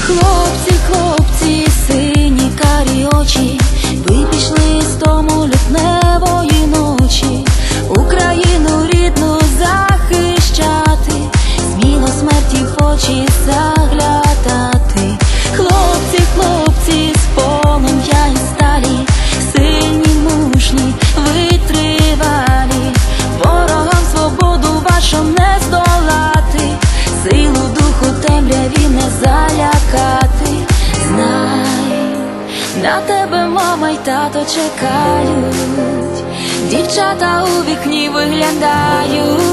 Хлопці, хлопці, сині карі очі, На тебе мама й тато чекають, дівчата у вікні виглядають.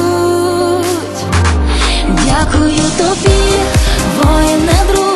Дякую тобі, воїне друже,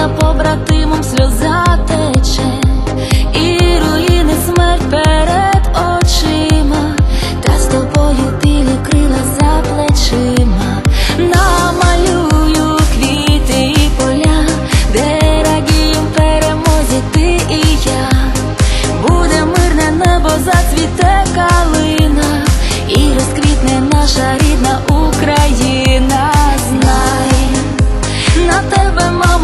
за побратимом сльоза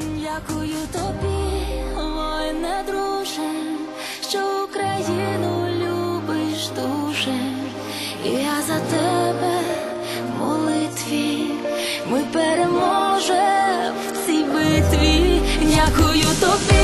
Дякую тобі, мой не друже, що Україну любиш дуже, І я за тебе в молитві, ми переможемо в цій битві, дякую тобі.